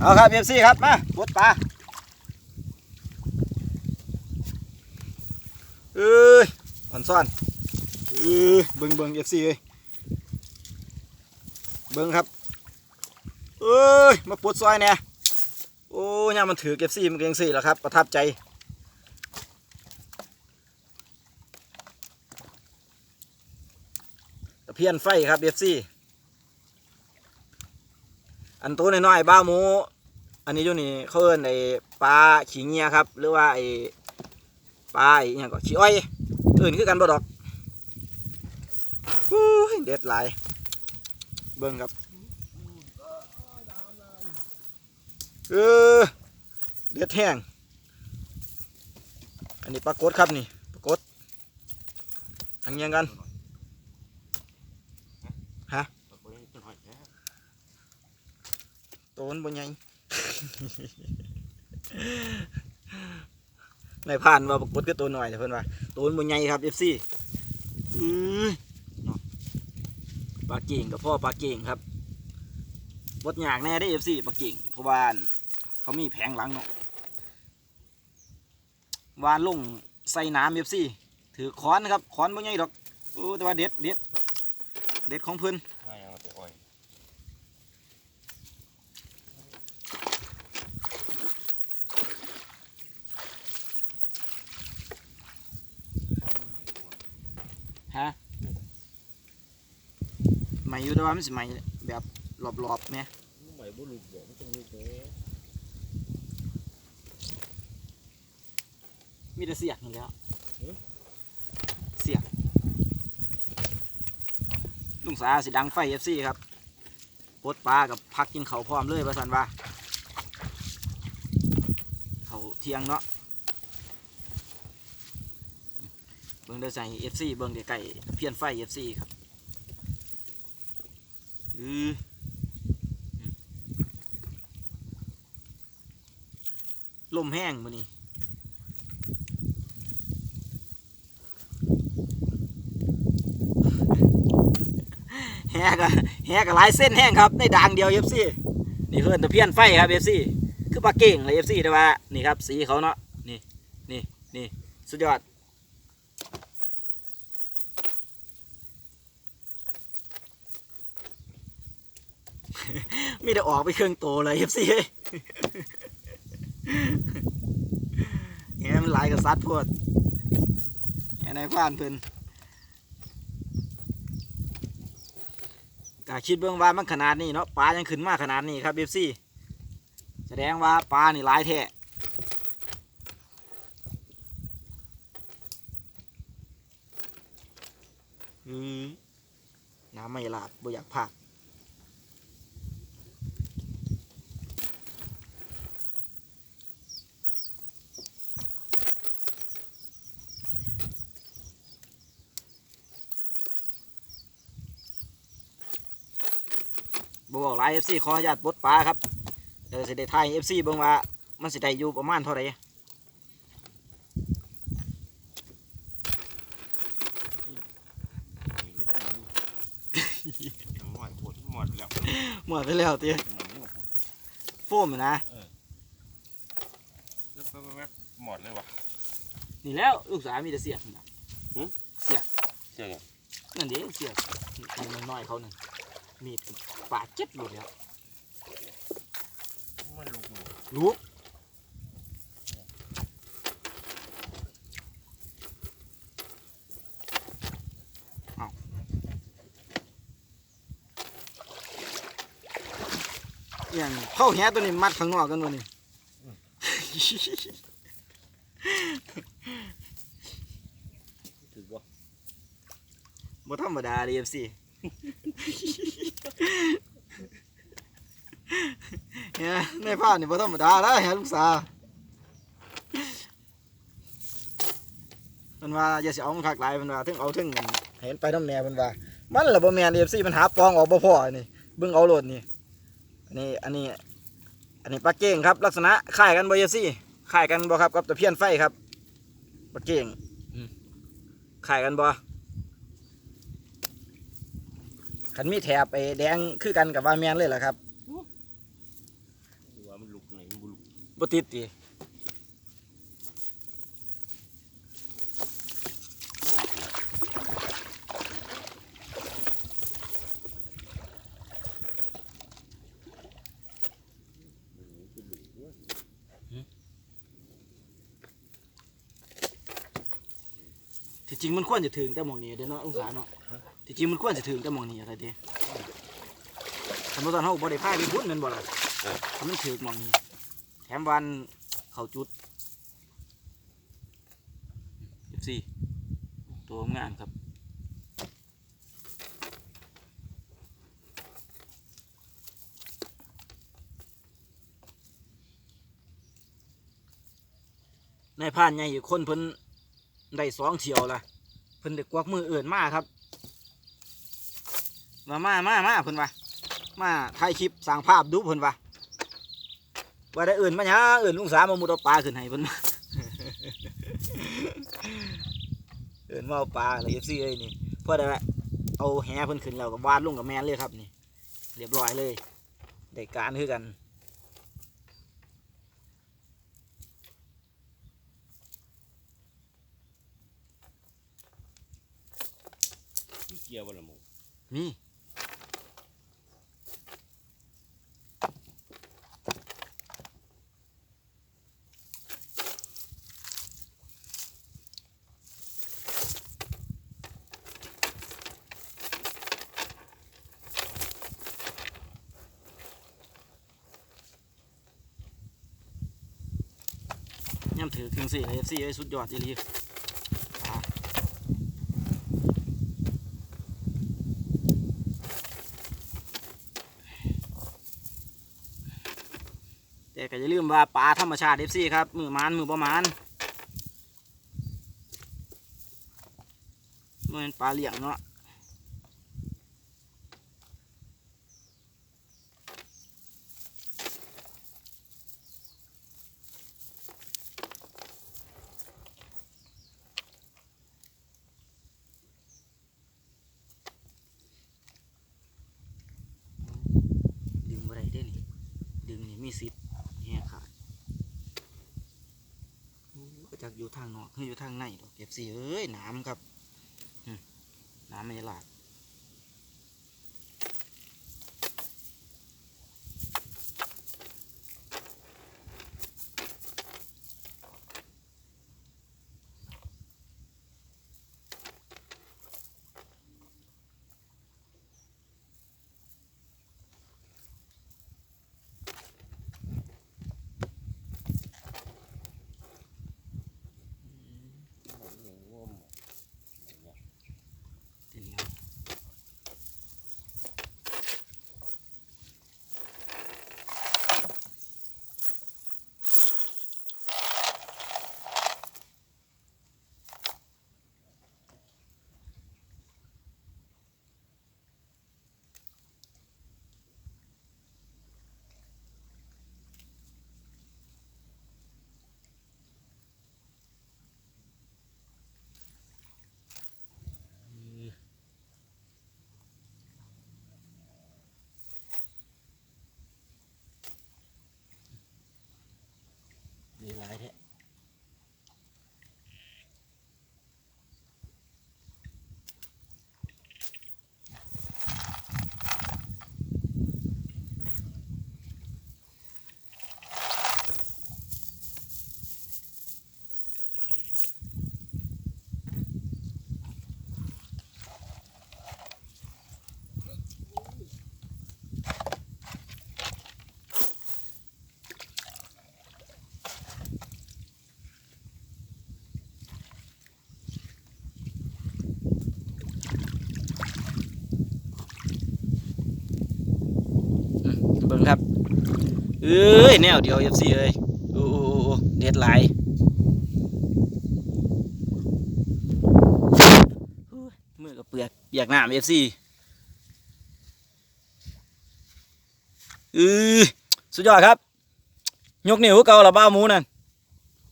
เอาครับเอฟซีครับมาบดปลาเอ้ยอ่อนซ่อนเอ้ยเบิ่งเบิ่งเอฟซีเอ้ยเบิ่งครับเอ้ยมาปลดซอยเนี่ยโอ้ยมมันถือเอฟซีมันเก่งสี่แล้วครับประทับใจตะเพียนไฟครับเอฟซี อันตัวน้อยๆบ้าหมู อันนี้อยู่นี่เขาเอิ้นไอ้ปลาขี้เงียครับ หรือว่าไอ้ปลาไอ้อิหยังก็ขี้อ้อยอื่นคือกันบ่ดอกอู้เด็ดหลายเบิ่งครับเออเด็ดแห้งอันนี้ปลากดครับนี่ปลากดทางเงียงกัน ฮะ โตนบ่ใหญ่ในผ่านว่าปรากฏก็ตัวหน่อยแต่เพิ่นว่าตัวมันบ่ใหญ่ครับ FC อื้อเนาะปลาเก่งกับพ่อปลาเก่งครับบดยากแน่ได้ FC ปลาเก่งเพราะว่าเขามีแผงหลังเนาะวานลงใส่น้ำ FC ถือค้อนนะครับค้อนบ่ใหญ่ดอกโอ้แต่ว่าเด็ดเด็ดเด็ดของเพิ่น ไม่เอาแต่อ้อย ฮะให ม่อยู่แต่ว่ามันสิใหม่แบบรอบๆเนี่ยใหม่บุรุษบอกมันต้องลุกเลยมีแต่เสียกนี่แหล้วเสียกลุงสาสิดังไฟเอฟซีครับปลดปลากับพักกินเขาวพร้อมเลยประสันว่าเขาเที่ยงเนาะเบิ่งเด้อใส่เอฟซีเบิ่งเดี๋ยวไก่เพี้ยนไฟเอฟซีครับอือ ลมแห้งมื้อนี้แฮกะแฮกะหลายเส้นแห้งครับในด่างเดียวเอฟซีนี่เพื่อนตะเพียนไฟครับเอฟซีคือปลาเก่งเลยเอฟซีแต่ว่านี่ครับสีเขาเนาะนี่นี่นี่สุดยอด มีแต่ออกไปเครื่องโตเลยเอฟซีเฮ้ยแหมมันหลายกับซัดโพดแหมนายพรานเพิ่นก็คิดเบื้องว่ามันขนาดนี้เนาะปลายังขึ้นมากขนาดนี้ครับเอฟซีแสดงว่าปลานี่หลายแท้อืมน้ำไม่หลาดบ่อยากพาก บ่บอกหลายเอฟซีขออนุญาตปลดปลาครับเดี๋ยวสิได้ทายเอฟซีเบิ่งว่ามันสิได้อยู่ประมาณเท่าไหร่หมดแล้วหมดไปแล้วตีมันนี่หมดโฟมนะหมดเลยวะนี่แล้วลูกสาวมีแต่เสียกนะเสียกเชื่อไงนั่นเด้เสียกนี่น้อยเขาหนั่น มีดปาดเจ็บหมดแล้วมันลุกอยู่รู้เอาอย่างเข้าแหตัวนี้มัดข้างนอกกันวะนี่ถือว่าบ่ธรรมดาเดีเอฟซี เนี่ยในภานี่บ่ธรรมดาแล้วเห็นลูกสาวมันว่าอย่าสิเอามันคักหลายมันว่าถึงเอาถึงกันเห็นไปน้ำแน่มันว่า มันละบ่แม่นเอฟซีมันหาปองออกบ่พอนี่เบิ่งเอาโลดนี่อันนี้อันนี้ อันนี้ปลาเก้งครับ ลักษณะคล้ายกันบ่เอฟซีคล้ายกันบ่ครับกับตะเพียนไฟครับปลาเก้งคล้ายกันบ่ ขันมีแถบไอ้แดงคือกันกับว่าแมนเลยแหละครับว่าบ่ติดติที่จริงมันควรจะถึงแต่มองนี้เด้เนาะองศาเนาะ ที่จริงมันควรจะถึงแต่หมองนี้อะไรเด้สมมติตอนเฮาบ่ได้พายไปพุ่นแม่นบ่ล่ะถ้ามันถึงหมองนี้ แถมวันเขาจุด14ตัวงามครับในายผ่านใหญ่อีกคนเพิ่นได้สองเที่ยวละเพิ่นได้กวักมือเอื่นมาครับ มามามามาเพิ่นว่ามาถ่ายคลิปสั่งภาพดูเพิ่นว่าว่าได้เอื่นมาหยังเอื่นลุงสามมามุดเอาปลาขึ้นให้เพิ่นมาเอื่นมาเอาปลาอะไรเอฟซีเอ้ยนี่เพื่อได้เอาแหเพิ่นขึ้นแล้วก็วาดลงกับแมนเลยครับนี่ เรียบร้อยเลยได้การคือกันมีเกียร์บ่ละหมู มีย่ำถือถึงสี่เอฟซีไอ้สุดยอดอีหลีแต่ก็อย่าลืมว่าปลาธรรมชาติเอฟซีครับ มือมันมือประมาณมันเป็นปลาเลี้ยงเนาะ ดึงอะไรได้นี่ดึงนี่ มีสิทธิ์แหกขาดโอ้ก็จากอยู่ทางนอกคืออยู่ทางในดอกเก็บสีเอ้ยน้ำครับน้ำไม่หลาก เอ้ยแนวเดียวเอฟซีเอ้ยโอ้โอ้โอ้เด็ดหลายมือกับเปลือกเปียกน้ำเอฟซีเออสุดยอดครับ ยกนิ้วเกาละบ้ามูนั่น